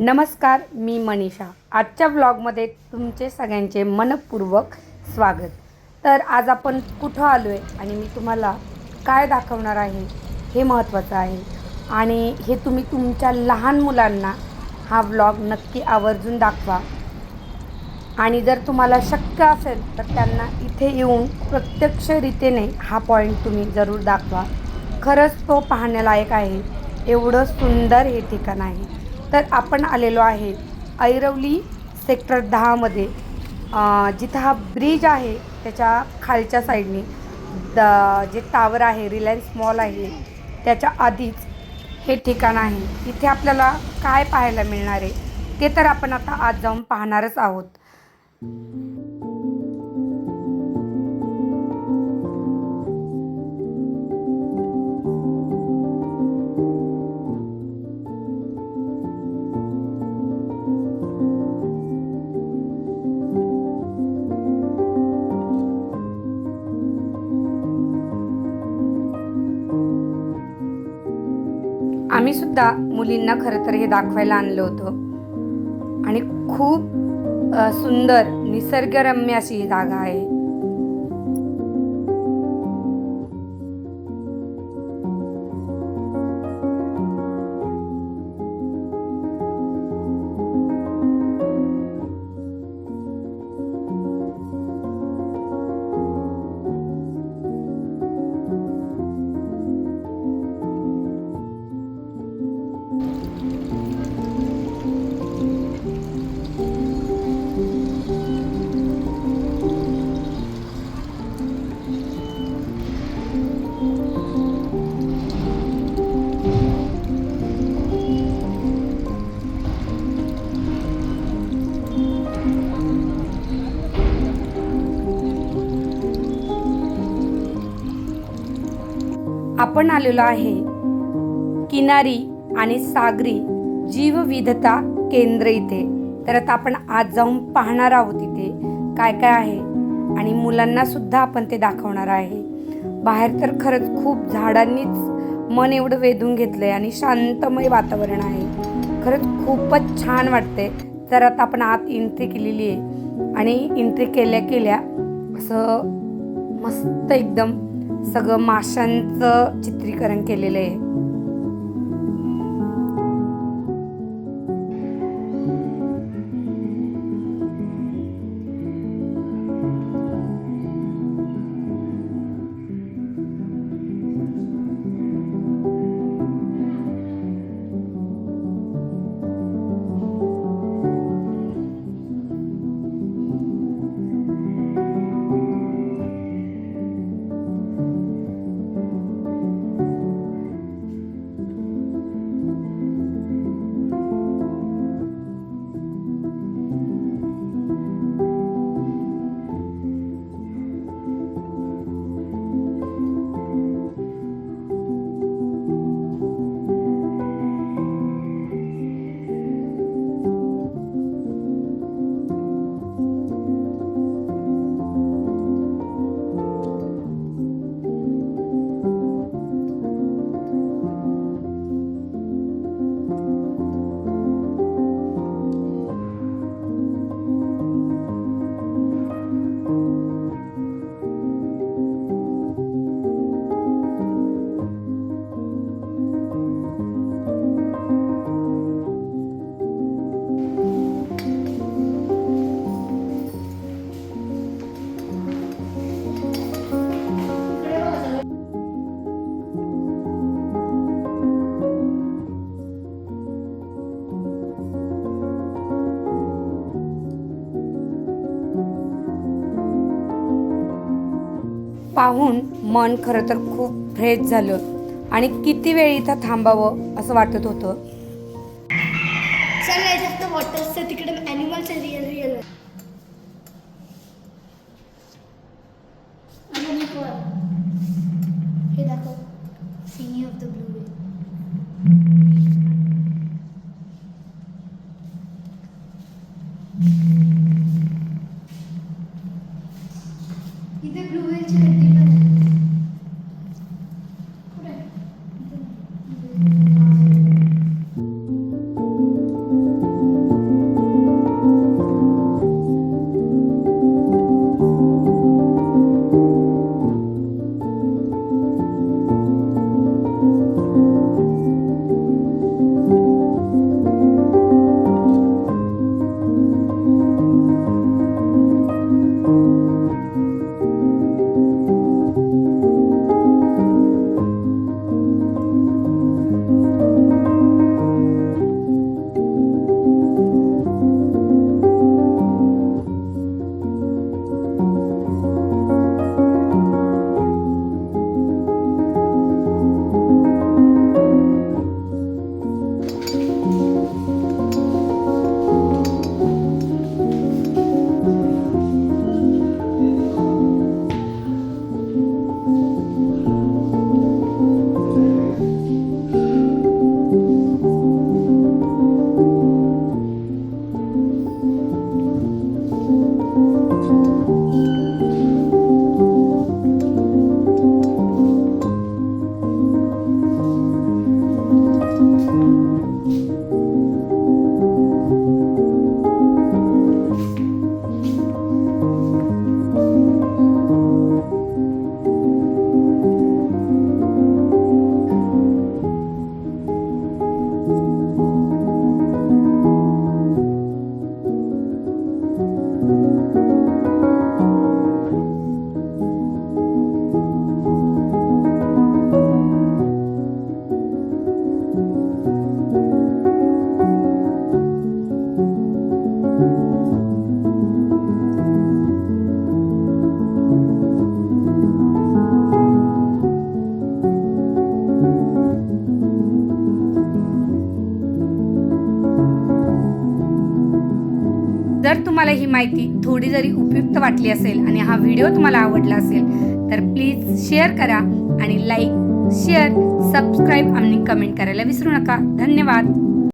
नमस्कार मी मनीषा. आजच्या व्लॉगमध्ये तुमचे सगळ्यांचे मनपूर्वक स्वागत. तर आज आपण कुठं आलो आहे आणि मी तुम्हाला काय दाखवणार आहे हे महत्त्वाचं आहे. आणि हे तुम्ही तुमच्या लहान मुलांना हा व्लॉग नक्की आवर्जून दाखवा. आणि जर तुम्हाला शक्य असेल तर त्यांना इथे येऊन प्रत्यक्षरीतीने हा पॉईंट तुम्ही जरूर दाखवा. खरंच तो पाहण्यालायक आहे. एवढं सुंदर हे ठिकाण आहे. तर आपण आलेलो आहे ऐरवली सेक्टर दहामध्ये. जिथं हा ब्रिज आहे त्याच्या खालच्या साईडने. द जे टावर आहे रिलायन्स मॉल आहे त्याच्या आधीच हे ठिकाण आहे. इथे आपल्याला काय पाहायला मिळणार आहे ते तर आपण आता आज जाऊन पाहणारच आहोत. आम्ही सुद्धा मुलींना खरं तर हे दाखवायला आणलं होतं. आणि खूप सुंदर निसर्गरम्य अशी ही जागा आहे. आपण आलेलो आहे. किनारी आणि सागरी जीवविविधता केंद्र इथे. तर आता आपण आज जाऊन पाहणार आहोत इथे काय काय आहे आणि मुलांना सुद्धा आपण ते दाखवणार आहे. बाहेर तर खरंच खूप झाडांनीच मन एवढं वेधून घेतलंय आणि शांतमय वातावरण आहे. खरंच खूपच छान वाटते तर आता आपण आत एंट्री केलेली आहे. आणि एंट्री केल्या केल्या असं मस्त एकदम सगळं माशांचं चित्रीकरण केलेलं आहे. पाहून मन खरं तर खूप फ्रेश झालं आणि किती वेळ इथं थांबावं असं वाटत होतं. चल नाही जास्त वॉटर्सचं तिकडे ॲनिमल्स रिअल रिअल हे दाखव. सिनी ऑफ द ब्लू इथे जर तुम्हाला ही माहिती थोडी जरी उपयुक्त वाटली असेल आणि हा व्हिडिओ तुम्हाला आवडला असेल तर प्लीज शेअर करा आणि लाईक शेअर सबस्क्राईब आणि कमेंट करायला विसरू नका. धन्यवाद.